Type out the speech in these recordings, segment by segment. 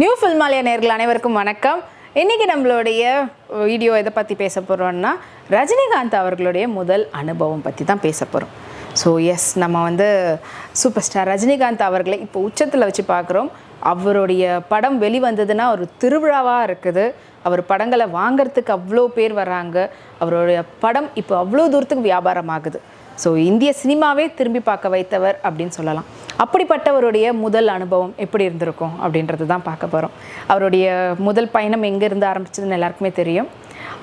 New ஃபில்மாலயா நேர்கள் அனைவருக்கும் வணக்கம். இன்றைக்கி நம்மளுடைய வீடியோ எதை பற்றி பேச போகிறோம்னா ரஜினிகாந்த் அவர்களுடைய முதல் அனுபவம் பற்றி தான் பேச போகிறோம் ஸோ எஸ் நம்ம வந்து சூப்பர் ஸ்டார் ரஜினிகாந்த் அவர்களை இப்போ உச்சத்தில் வச்சு பார்க்குறோம். அவருடைய படம் வெளிவந்ததுன்னா ஒரு திருவிழாவாக இருக்குது. அவர் படங்களை வாங்குறதுக்கு அவ்வளோ பேர் வராங்க அவருடைய படம் இப்போ அவ்வளோ தூரத்துக்கு வியாபாரம் ஆகுது. ஸோ இந்திய சினிமாவே திரும்பி பார்க்க வைத்தவர் அப்படின்னு சொல்லலாம். அப்படிப்பட்டவருடைய முதல் அனுபவம் எப்படி இருந்திருக்கும் அப்படின்றது தான் பார்க்க போகிறோம் அவருடைய முதல் பயணம் எங்கேருந்து ஆரம்பிச்சதுன்னு எல்லாருக்குமே தெரியும்.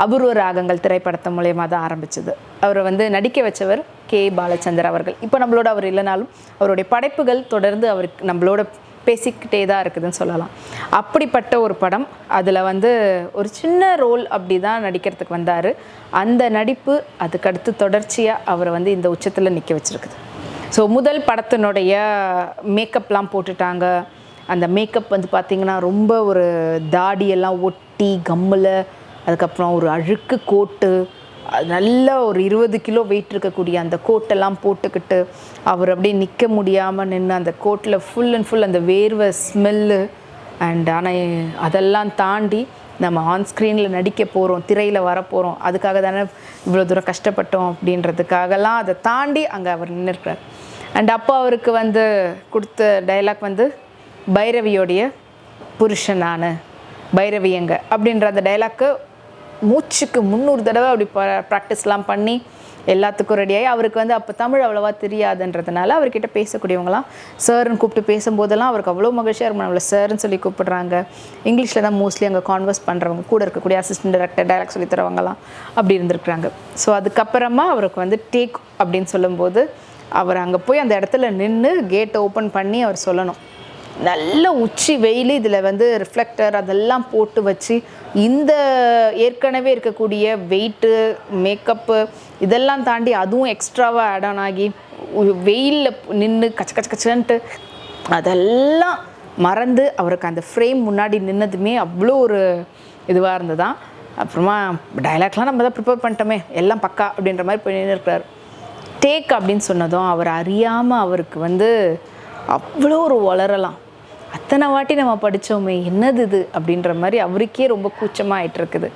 அபூர்வ ராகங்கள் திரைப்படத்தம் மூலயமா தான் ஆரம்பிச்சது. அவரை வந்து நடிக்க வச்சவர் கே. பாலச்சந்தர் அவர்கள். இப்போ நம்மளோட அவர் இல்லைனாலும் அவருடைய படைப்புகள் தொடர்ந்து அவருக்கு நம்மளோட பேசிக்கிட்டே தான் இருக்குதுன்னு சொல்லலாம். அப்படிப்பட்ட ஒரு படம் அதில் வந்து ஒரு சின்ன ரோல் அப்படி தான் நடிக்கிறதுக்கு வந்தார். அந்த நடிப்பு அதுக்கடுத்து தொடர்ச்சியாக அவரை வந்து இந்த உச்சத்தில் நிற்க வச்சுருக்குது. ஸோ முதல் படத்தினுடைய மேக்கப்லாம் போட்டுட்டாங்க. அந்த மேக்கப் வந்து பார்த்திங்கன்னா ரொம்ப ஒரு தாடியெல்லாம் ஒட்டி கம்மில் அதுக்கப்புறம் ஒரு அழுக்கு கோட்டு நல்ல ஒரு இருபது கிலோ வெயிட் இருக்கக்கூடிய அந்த கோட்டெல்லாம் போட்டுக்கிட்டு அவர் அப்படியே நிற்க முடியாமல் நின்று அந்த கோட்டில் ஃபுல் அண்ட் ஃபுல் அந்த வேர்வை ஸ்மெல்லு அண்ட் ஆனால் அதெல்லாம் தாண்டி நம்ம ஆன் ஸ்க்ரீனில் நடிக்க போகிறோம் திரையில் வரப்போகிறோம் அதுக்காக தானே இவ்வளோ தூரம் கஷ்டப்பட்டோம் அப்படின்றதுக்காகலாம் அதை தாண்டி அங்கே அவர் நின்றுருக்கிறார் அண்ட் அப்போ அவருக்கு வந்து கொடுத்த டைலாக் வந்து பைரவியோடைய புருஷன் நான் பைரவி எங்க அப்படின்ற அந்த டைலாக்கு மூச்சுக்கு முந்நூறு தடவை அப்படி ப்ராக்டிஸ்லாம் பண்ணி எல்லாத்துக்கும் ரெடியாகி அவருக்கு வந்து அப்போ தமிழ் அவ்வளோவா தெரியாதுன்றதுனால அவர்கிட்ட பேசக்கூடியவங்களாம் சார்னு கூப்பிட்டு பேசும்போதெல்லாம் அவருக்கு அவ்வளோ மகிழ்ச்சியாக இருக்கும். நம்மளை சார்னு சொல்லி கூப்பிடுறாங்க. இங்கிலீஷில் தான் மோஸ்ட்லி அங்கே கான்வர்ஸ் பண்ணுறவங்க கூட இருக்கக்கூடிய அசிஸ்டன்ட் டைரக்டர் டைரக்ட் சொல்லி தரவங்கலாம் அப்படி இருந்திருக்கிறாங்க. ஸோ அதுக்கப்புறமா அவருக்கு வந்து டேக் அப்படின்னு சொல்லும்போது அவர் அங்கே போய் அந்த இடத்துல நின்று கேட்டை ஓப்பன் பண்ணி அவர் சொல்லணும். நல்ல உச்சி வெயில் இதில் வந்து ரிஃப்ளெக்டர் அதெல்லாம் போட்டு வச்சு இந்த ஏற்கனவே இருக்கக்கூடிய வெயிட்டு மேக்கப்பு இதெல்லாம் தாண்டி அதுவும் எக்ஸ்ட்ராவாக ஆட் ஆன் ஆகி வெயிலில் நின்று கச்ச கச்ச கச்சன்ட்டு அதெல்லாம் மறந்து அவருக்கு அந்த ஃப்ரேம் முன்னாடி நின்னதுமே அவ்வளோ ஒரு இதுவாக இருந்ததான் அப்புறமா டைலாக்லாம் நம்ம தான் ப்ரிப்பேர் பண்ணிட்டோமே எல்லாம் பக்கா அப்படின்ற மாதிரி போய் நின்றுருக்கிறார் டேக் அப்படின்னு சொன்னதும் அவர் அறியாமல் அவருக்கு வந்து அவ்வளோ ஒரு வளரலாம். அத்தனை வாட்டி நம்ம படித்தோமே என்னது இது? அப்படின்ற மாதிரி அவருக்கே ரொம்ப கூச்சமாக ஆயிட்டுருக்குது.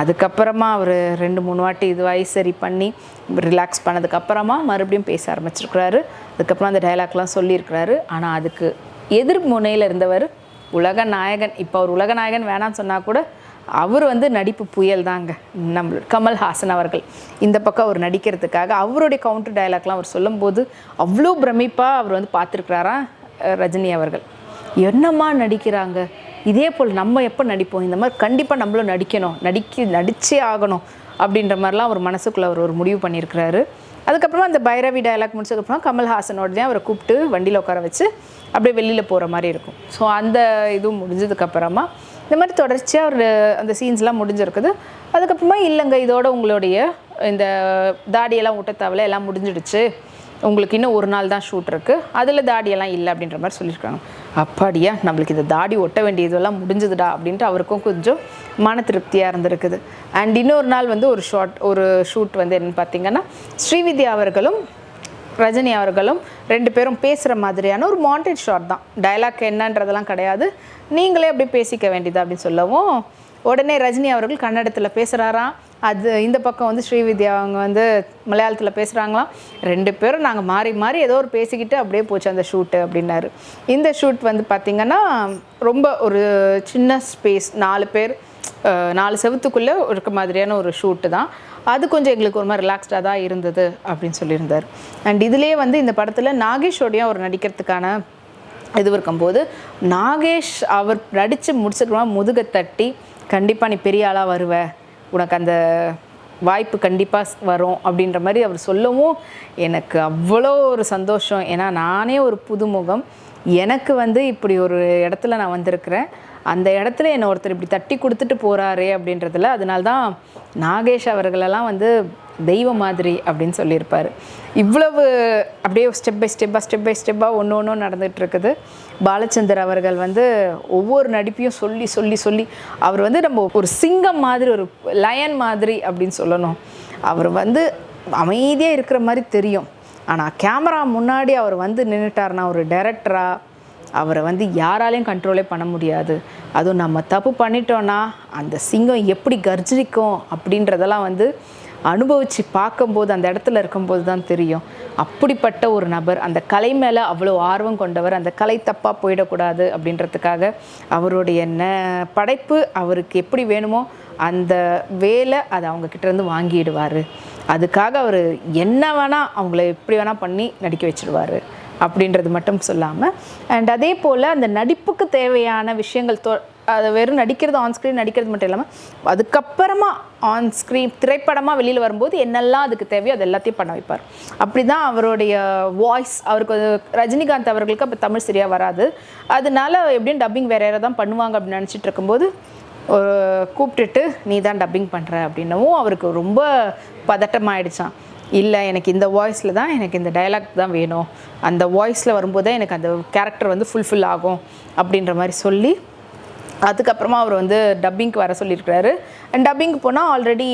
அதுக்கப்புறமா அவர் ரெண்டு மூணு வாட்டி இதுவாகி சரி பண்ணி ரிலாக்ஸ் பண்ணதுக்கப்புறமா மறுபடியும் பேச ஆரம்பிச்சிருக்கிறாரு. அதுக்கப்புறம் அந்த டைலாக்லாம் சொல்லியிருக்கிறாரு. ஆனால் அதுக்கு எதிர் முனையில் இருந்தவர் உலக நாயகன். இப்போ அவர் உலக நாயகன் வேணாம்னு சொன்னால் கூட அவர் வந்து நடிப்பு புயல் தாங்க. நம்ம கமல்ஹாசன் அவர்கள். இந்த பக்கம் அவர் நடிக்கிறதுக்காக அவருடைய கவுண்டர் டயலாக்லாம் அவர் சொல்லும்போது அவ்வளோ பிரமிப்பாக அவர் வந்து பார்த்துருக்கிறாரா ரஜினி அவர்கள். என்னம்மா நடிக்கிறாங்க? இதே போல் நம்ம எப்போ நடிப்போம்? இந்த மாதிரி கண்டிப்பாக நம்மளும் நடிக்கணும். நடிக்க நடிச்சே ஆகணும் அப்படின்ற மாதிரிலாம் அவர் மனசுக்குள்ளே அவர் ஒரு முடிவு பண்ணியிருக்கிறாரு. அதுக்கப்புறமா அந்த பைரவி டயலாக் முடிச்சதுக்கப்புறம் கமல்ஹாசனோடதே அவரை கூப்பிட்டு வண்டியில் உட்கார வச்சு அப்படியே வெளியில் போகிற மாதிரி இருக்கும். ஸோ அந்த இதுவும் முடிஞ்சதுக்கப்புறமா இந்த மாதிரி தொடர்ச்சியாக ஒரு அந்த சீன்ஸ்லாம் முடிஞ்சிருக்குது. அதுக்கப்புறமா இல்லைங்க இதோட உங்களுடைய இந்த தாடியெல்லாம் ஊட்ட எல்லாம் முடிஞ்சிடுச்சு. உங்களுக்கு இன்னும் ஒரு நாள் தான் ஷூட் இருக்குது அதில் தாடியெல்லாம் இல்லை அப்படின்ற மாதிரி சொல்லியிருக்காங்க. அப்பாடியா? நம்மளுக்கு இந்த தாடி ஒட்ட வேண்டியதெல்லாம் முடிஞ்சதுடா அப்படின்ட்டு அவருக்கும் கொஞ்சம் மன திருப்தியாக இருந்திருக்குது. அண்ட் இன்னொரு நாள் வந்து ஒரு ஷார்ட் ஒரு ஷூட் வந்து என்னென்னு பார்த்தீங்கன்னா ஸ்ரீவித்யா அவர்களும் ரஜினி அவர்களும் ரெண்டு பேரும் பேசுகிற மாதிரியான ஒரு மாண்டேஜ் ஷாட் தான். டைலாக் என்னன்றதெல்லாம் கிடையாது. நீங்களே அப்படி பேசிக்க வேண்டியது அப்படின்னு சொல்லவும் உடனே ரஜினி அவர்கள் கன்னடத்தில் பேசுகிறாராம் அது இந்த பக்கம் வந்து ஸ்ரீவித்யா அவங்க வந்து மலையாளத்தில் பேசுகிறாங்களாம் ரெண்டு பேரும் நாங்கள் மாறி மாறி ஏதோ ஒரு பேசிக்கிட்டு அப்படியே போச்சு அந்த ஷூட்டு அப்படின்னாரு. இந்த ஷூட் வந்து பார்த்திங்கன்னா ரொம்ப ஒரு சின்ன ஸ்பேஸ் நாலு பேர் நாலு செவத்துக்குள்ளே இருக்க மாதிரியான ஒரு ஷூட்டு தான். அது கொஞ்சம் எங்களுக்கு ஒரு மாதிரி ரிலாக்ஸ்டாக தான் இருந்தது அப்படின்னு சொல்லியிருந்தார். அண்ட் இதுலேயே வந்து இந்த படத்தில் நாகேஷோடையும் அவர் நடிக்கிறதுக்கான இது இருக்கும்போது நாகேஷ் அவர் நடித்து முடிச்சுக்கிறோமா முதுகை தட்டி கண்டிப்பாக நீ பெரிய ஆளாக வருவ. உனக்கு அந்த வாய்ப்பு கண்டிப்பாக வரும் அப்படின்ற மாதிரி அவர் சொல்லவும் எனக்கு அவ்வளோ ஒரு சந்தோஷம். ஏன்னா நானே ஒரு புதுமுகம். எனக்கு வந்து இப்படி ஒரு இடத்துல நான் வந்திருக்கிறேன். அந்த இடத்துல என்னை ஒருத்தர் இப்படி தட்டி கொடுத்துட்டு போகிறாரே அப்படின்றதுல அதனால்தான் நாகேஷ் அவர்களெல்லாம் வந்து தெய்வ மாதிரி அப்படின்னு சொல்லியிருப்பார். இவ்வளவு அப்படியே ஸ்டெப் பை ஸ்டெப்பாக ஸ்டெப் பை ஸ்டெப்பாக ஒன்று ஒன்றும் நடந்துகிட்டு இருக்குது. பாலச்சந்தர் அவர்கள் வந்து ஒவ்வொரு நடிப்பையும் சொல்லி சொல்லி சொல்லி அவர் வந்து நம்ம ஒரு சிங்கம் மாதிரி ஒரு லயன் மாதிரி அப்படின்னு சொல்லணும். அவர் வந்து அமைதியாக இருக்கிற மாதிரி தெரியும். ஆனால் கேமரா முன்னாடி அவர் வந்து நின்றுட்டார்னா ஒரு டைரக்டராக அவரை வந்து யாராலையும் கண்ட்ரோலே பண்ண முடியாது. அதுவும் நம்ம தப்பு பண்ணிட்டோன்னா அந்த சிங்கம் எப்படி கர்ஜிக்கும் அப்படின்றதெல்லாம் வந்து அனுபவித்து பார்க்கும்போது அந்த இடத்துல இருக்கும்போது தான் தெரியும். அப்படிப்பட்ட ஒரு நபர் அந்த கலை மேலே அவ்வளோ ஆர்வம் கொண்டவர் அந்த கலை தப்பாக போயிடக்கூடாது அப்படின்றதுக்காக அவருடைய ந படைப்பு அவருக்கு எப்படி வேணுமோ அந்த வேலை அதை அவங்க வாங்கிடுவார். அதுக்காக அவர் என்ன வேணால் அவங்கள எப்படி வேணால் பண்ணி நடிக்க வச்சிடுவார் அப்படின்றது மட்டும் சொல்லாமல் அண்ட் அதே போல் அந்த நடிப்புக்கு தேவையான விஷயங்கள் தொ அது வெறும் நடிக்கிறது ஆன் ஸ்க்ரீன் நடிக்கிறது மட்டும் இல்லாமல் அதுக்கப்புறமா ஆன் ஸ்க்ரீன் திரைப்படமாக வெளியில் வரும்போது என்னெல்லாம் அதுக்கு தேவையோ அது எல்லாத்தையும் பண்ண வைப்பார். அப்படி தான் அவருடைய வாய்ஸ் அவருக்கு அது ரஜினிகாந்த் அவர்களுக்கு அப்போ தமிழ் சரியாக வராது. அதனால எப்படியும் டப்பிங் வேறு யாராவது தான் பண்ணுவாங்க அப்படின்னு நினச்சிட்டு இருக்கும்போது ஒரு கூப்பிட்டுட்டு நீ தான் டப்பிங் பண்ணுற அப்படின்னவும் அவருக்கு ரொம்ப பதட்டமாயிடுச்சான் இல்லை எனக்கு இந்த வாய்ஸில் தான் எனக்கு இந்த டயலாக் தான் வேணும். அந்த வாய்ஸில் வரும்போது தான் எனக்கு அந்த கேரக்டர் வந்து ஃபுல்ஃபில் ஆகும் அப்படின்ற மாதிரி சொல்லி அதுக்கப்புறமா அவர் வந்து டப்பிங்க்கு வர சொல்லியிருக்கிறாரு. அண்ட் டப்பிங்க்கு போனால் ஆல்ரெடி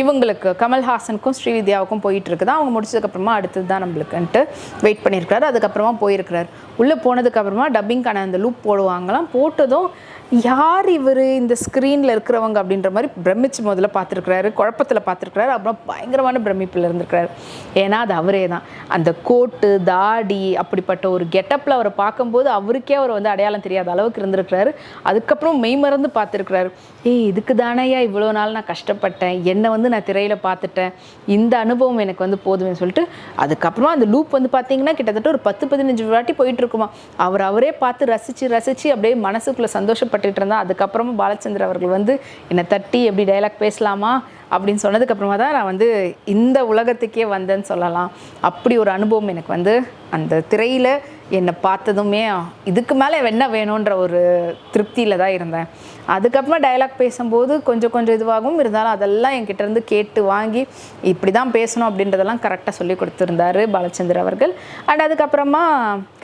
இவங்களுக்கு கமல்ஹாசனுக்கும் ஸ்ரீவித்யாவுக்கும் போயிட்டு இருக்குது அவங்க முடிச்சதுக்கப்புறமா அடுத்தது தான் நம்மளுக்குன்ட்டு வெயிட் பண்ணியிருக்கிறாரு. அதுக்கப்புறமா போயிருக்கிறார். உள்ளே போனதுக்கப்புறமா டப்பிங்க்கான அந்த லூப் போடுவாங்களாம். போட்டதும் யார் இவர் இந்த ஸ்க்ரீனில் இருக்கிறவங்க அப்படின்ற மாதிரி பிரமிச்சு முதல்ல பார்த்துருக்குறாரு குழப்பத்தில் பார்த்துருக்குறாரு அப்புறம் பயங்கரமான பிரமிப்பில் இருந்திருக்கிறாரு. ஏன்னா அது அவரே தான். அந்த கோட்டு தாடி அப்படிப்பட்ட ஒரு கெட்டப்பில் அவரை பார்க்கும்போது அவருக்கே அவர் வந்து அடையாளம் தெரியாத அளவுக்கு இருந்திருக்கிறாரு. அதுக்கப்புறம் மெய் மறந்து பார்த்துருக்குறாரு. ஏய் இதுக்கு தானேயா இவ்வளோ நாள் நான் கஷ்டப்பட்டேன் என்னை வந்து நான் திரையில் பார்த்துட்டேன் இந்த அனுபவம் எனக்கு வந்து போதும்னு சொல்லிட்டு அதுக்கப்புறமா அந்த லூப் வந்து பார்த்தீங்கன்னா கிட்டத்தட்ட ஒரு பத்து பதினஞ்சு வாட்டி போயிட்டு இருக்குமா. அவர் அவரே பார்த்து ரசித்து ரசித்து அப்படியே மனசுக்குள்ளே கஷ்டப்பட்டுட்டு இருந்தா. அதுக்கப்புறமா பாலச்சந்தர் அவர்கள் வந்து என்னை தட்டி எப்படி டைலாக் பேசலாமா? அப்படின்னு சொன்னதுக்கப்புறமா தான் நான் வந்து இந்த உலகத்துக்கே வந்தேன்னு சொல்லலாம். அப்படி ஒரு அனுபவம் எனக்கு வந்து அந்த திரையில் என்னை பார்த்ததுமே இதுக்கு மேலே என்ன வேணுன்ற ஒரு திருப்தியில் தான் இருந்தேன். அதுக்கப்புறமா டயலாக் பேசும்போது கொஞ்சம் கொஞ்சம் இதுவாகவும் இருந்தாலும் அதெல்லாம் என்கிட்டேருந்து கேட்டு வாங்கி இப்படி தான் பேசணும் அப்படின்றதெல்லாம் கரெக்டாக சொல்லி கொடுத்துருந்தாரு பாலச்சந்தர் அவர்கள். அண்ட் அதுக்கப்புறமா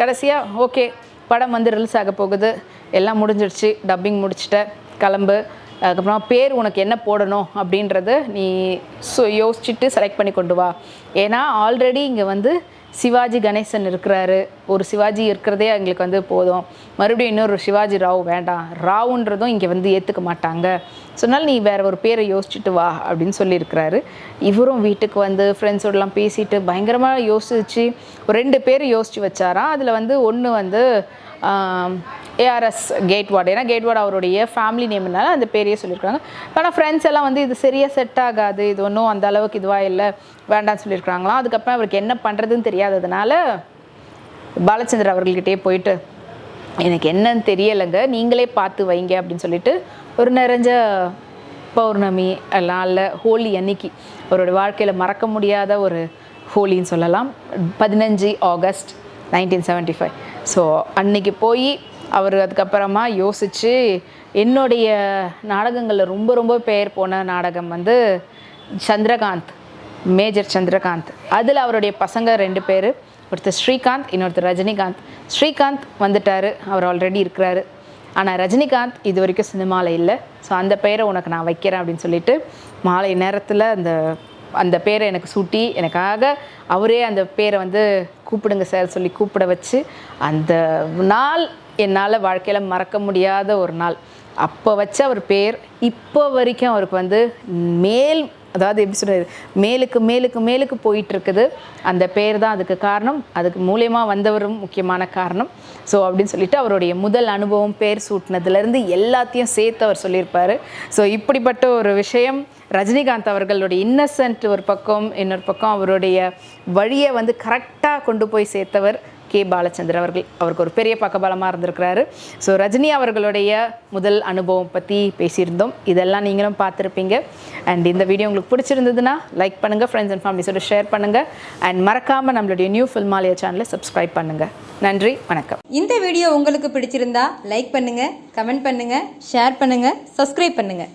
கடைசியாக ஓகே படம் வந்து ரிலீஸ் ஆக போகுது. எல்லாம் முடிஞ்சிடுச்சு. டப்பிங் முடிச்சிட்ட. கிளம்பு. அதுக்கப்புறமா பேர் உனக்கு என்ன போடணும் அப்படின்றத நீ சு யோசிச்சுட்டு செலக்ட் பண்ணி கொண்டு வா. ஏன்னா ஆல்ரெடி இங்கே வந்து சிவாஜி கணேசன் இருக்கிறாரு. ஒரு சிவாஜி இருக்கிறதே எங்களுக்கு வந்து போதும். மறுபடியும் இன்னொரு சிவாஜி ராவ் வேண்டாம். ராவுன்றதும் இங்கே வந்து ஏற்றுக்க மாட்டாங்க. சொன்னால் நீ வேற ஒரு பேரை யோசிச்சுட்டு வா அப்படின்னு சொல்லியிருக்கிறாரு. இவரும் வீட்டுக்கு வந்து ஃப்ரெண்ட்ஸோடலாம் பேசிட்டு பயங்கரமாக யோசிச்சு ஒரு ரெண்டு பேர் யோசிச்சு வச்சாராம். அதில் வந்து ஒன்று வந்து ஏஆர்எஸ் கேட்வார்டு ஏன்னா கேட்வார்டு அவருடைய ஃபேமிலி நேம்னால அந்த பேரையே சொல்லியிருக்காங்க. ஆனால் ஃப்ரெண்ட்ஸ் எல்லாம் வந்து இது சரியாக செட் ஆகாது இது ஒன்றும் அந்த அளவுக்கு இதுவாக இல்லை வேண்டாம்னு சொல்லியிருக்காங்களாம் அதுக்கப்புறம் அவருக்கு என்ன பண்ணுறதுன்னு தெரியாததுனால பாலச்சந்தர் அவர்கள்கிட்டயே போயிட்டு எனக்கு என்னன்னு தெரியலைங்க நீங்களே பார்த்து வைங்க அப்படின்னு சொல்லிட்டு ஒரு நிறைஞ்ச பௌர்ணமி எல்லாம் இல்லை ஹோலி அன்னைக்கு அவரோட வாழ்க்கையில் மறக்க முடியாத ஒரு ஹோலின்னு சொல்லலாம். பதினஞ்சு August nineteen seventy five so அன்னைக்கு போய் அவர் அதுக்கப்புறமா யோசித்து என்னுடைய நாடகங்களில் ரொம்ப ரொம்ப பெயர் போன நாடகம் வந்து சந்திரகாந்த் மேஜர் சந்திரகாந்த். அதில் அவருடைய பசங்க ரெண்டு பேர் ஒருத்தர் ஸ்ரீகாந்த் இன்னொருத்தர் ரஜினிகாந்த். ஸ்ரீகாந்த் வந்துட்டார் அவர் ஆல்ரெடி இருக்கிறாரு. ஆனால் ரஜினிகாந்த் இது வரைக்கும் சினிமாவில் இல்லை. ஸோ அந்த பெயரை உனக்கு நான் வைக்கிறேன் அப்படின்னு சொல்லிட்டு மாலை நேரத்தில் அந்த அந்த பேரை எனக்கு சூட்டி எனக்காக அவரே அந்த பேரை வந்து கூப்பிடுங்க சார் சொல்லி கூப்பிட வச்சு அந்த நாள் என்னால் வாழ்க்கையில் மறக்க முடியாத ஒரு நாள். அப்போ வச்ச அவர் பேர் இப்போ வரைக்கும் அவருக்கு வந்து மேல் அதாவது எப்படி சொல்கிறது மேலுக்கு மேலுக்கு மேலுக்கு போயிட்டு இருக்குது அந்த பேர் தான் அதுக்கு காரணம். அதுக்கு மூலயமா வந்தவரும் முக்கியமான காரணம். ஸோ அப்படின்னு சொல்லிட்டு அவருடைய முதல் அனுபவம் பேர் சூட்டினதுலேருந்து எல்லாத்தையும் சேர்த்து அவர் சொல்லியிருப்பார். ஸோ இப்படிப்பட்ட ஒரு விஷயம் ரஜினிகாந்த் அவர்களுடைய இன்னசென்ட் ஒரு பக்கம் இன்னொரு பக்கம் அவருடைய வழியை வந்து கரெக்டாக கொண்டு போய் சேர்த்தவர் கே பாலச்சந்திரன் அவர்கள் அவருக்கு ஒரு பெரிய பக்கபலமாக இருந்திருக்கிறாரு. ஸோ ரஜினி அவர்களுடைய முதல் அனுபவம் பற்றி பேசியிருந்தோம். இதெல்லாம் நீங்களும் பார்த்துருப்பீங்க. அண்ட் இந்த வீடியோ உங்களுக்கு பிடிச்சிருந்ததுன்னா லைக் பண்ணுங்கள் ஃப்ரெண்ட்ஸ் அண்ட் ஃபேமிலிஸோட ஷேர் பண்ணுங்கள் அண்ட் மறக்காமல் நம்மளுடைய நியூ ஃபில்மாலியா சேனலை சப்ஸ்கிரைப் பண்ணுங்கள் நன்றி வணக்கம். இந்த வீடியோ உங்களுக்கு பிடிச்சிருந்தா லைக் பண்ணுங்கள் கமெண்ட் பண்ணுங்கள் ஷேர் பண்ணுங்கள் சப்ஸ்கிரைப் பண்ணுங்கள்